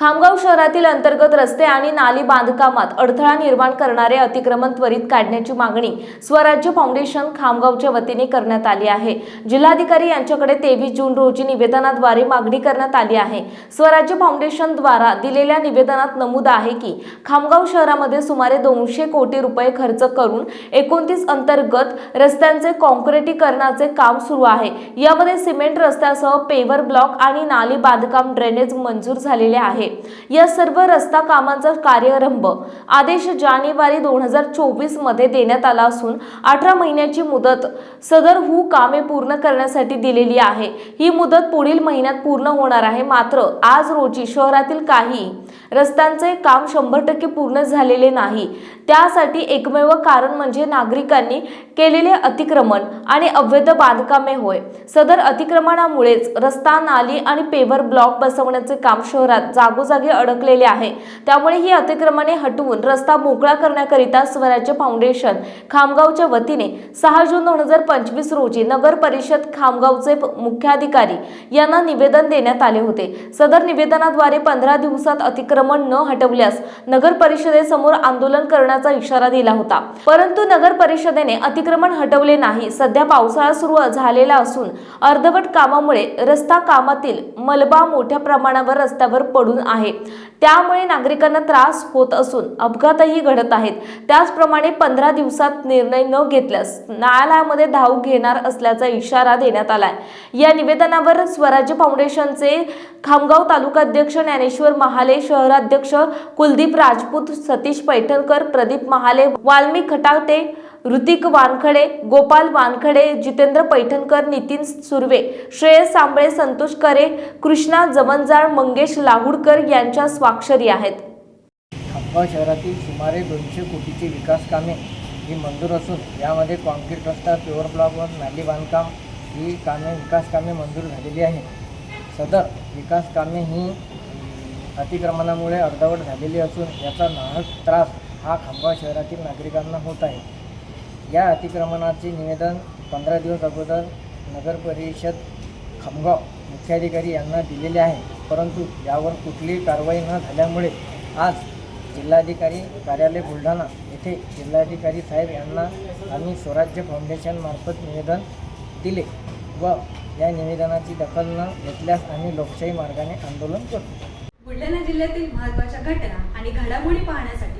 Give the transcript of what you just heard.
खामगाव शहरातील अंतर्गत रस्ते आणि नाली बांधकामात अडथळा निर्माण करणारे अतिक्रमण त्वरित काढण्याची मागणी स्वराज्य फाउंडेशन खामगावच्या वतीने करण्यात आली आहे. जिल्हाधिकारी यांच्याकडे तेवीस जून रोजी निवेदनाद्वारे मागणी करण्यात आली आहे. स्वराज्य फाउंडेशन द्वारा दिलेल्या निवेदनात नमूद आहे की खामगाव शहरामध्ये सुमारे दोनशे कोटी रुपये खर्च करून एकोणतीस अंतर्गत रस्त्यांचे कॉन्क्रिटीकरणाचे काम सुरू आहे. यामध्ये सिमेंट रस्त्यासह पेवर ब्लॉक आणि नाली बांधकाम ड्रेनेज मंजूर झालेले आहे. या सर्व रस्ता कामांचा कार्यारंभ आदेश जानेवारी दोन हजार चोवीसमध्ये देण्यात आला असून अठरा महिन्याची मुदत सदर हू कामे पूर्ण करण्यासाठी दिलेली आहे. ही मुदत पुढील महिन्यात पूर्ण होणार आहे. मात्र आज रोजी शहरातील काही रस्त्यांचे काम शंभर टक्के पूर्ण झालेले नाही. त्यासाठी एकमेव कारण म्हणजे नागरिकांनी केलेले अतिक्रमण आणि अवैध बांधकामे होय. सदर अतिक्रमणामुळेच रस्ता नाली आणि पेवर ब्लॉक बसवण्याचे काम शहरात जागोजागी अडकलेले आहे. त्यामुळे ही अतिक्रमणे हटवून रस्ता मोकळा करण्याकरिता स्वराज्य फाउंडेशन खामगावच्या वतीने सहा जून दोन हजार पंचवीस रोजी नगर परिषद खामगावचे मुख्याधिकारी यांना निवेदन देण्यात आले होते. सदर निवेदनाद्वारे पंधरा दिवसात अतिक्रमण न हटवल्यास नगर परिषदेसमोर आंदोलन करण्याचा इशारा दिला होता. परंतु नगर परिषदेने अतिक्रमण हटवले नाही. सध्या पावसाळा सुरू झालेला असून अर्धवट कामामुळे रस्ता कामातील मलबा मोठ्या प्रमाणावर रस्त्यावर पडून आहे. त्यामुळे नागरिकांना त्रास होत असून अपघातही घडत आहेत. त्याचप्रमाणे पंधरा दिवसात निर्णय न घेतल्यास न्यायालयामध्ये धाव घेणार असल्याचा इशारा देण्यात आलाय. या निवेदनावर स्वराज्य फाउंडेशनचे खामगाव तालुका अध्यक्ष ज्ञानेश्वर महाले शहराध्यक्ष कुलदीप राजपूत सतीश पैठणकर प्रदीप महाले वाल्मी खटावते ऋतिक वानखडे गोपाल वानखडे जितेंद्र पैठणकर नितीन सुर्वे श्रेयस सांबळे संतोष करे कृष्णा जमनजाळ मंगेश लाहुडकर यांच्या स्वाक्षरी आहेत. खामगाव शहरातील सुमारे दोनशे कोटीची विकास कामे ही मंजूर असून यामध्ये कॉन्क्रीट रस्ता प्युअर ब्लॉक व नाली बांधकाम ही कामे विकास कामे मंजूर झालेली आहे सदर विकास कामे ही अतिक्रमणामुळे अर्धवट झालेली असून याचा नाहक त्रास हा खामगाव शहरातील नागरिकांना होत आहे. या अतिक्रमणाचे निवेदन पंधरा दिवस अगोदर नगर परिषद खामगाव मुख्याधिकारी यांना दिलेले आहे. परंतु यावर कुठलीही कारवाई न झाल्यामुळे आज जिल्हाधिकारी कार्यालय बुलढाणा येथे जिल्हाधिकारी साहेब यांना आम्ही स्वराज्य फाउंडेशनमार्फत निवेदन दिले व या निवेदनाची दखल न घेतल्यास आम्ही लोकशाही मार्गाने आंदोलन करतो. बुलढाणा जिल्ह्यातील महत्त्वाच्या घटना आणि घडामोडी पाहण्यासाठी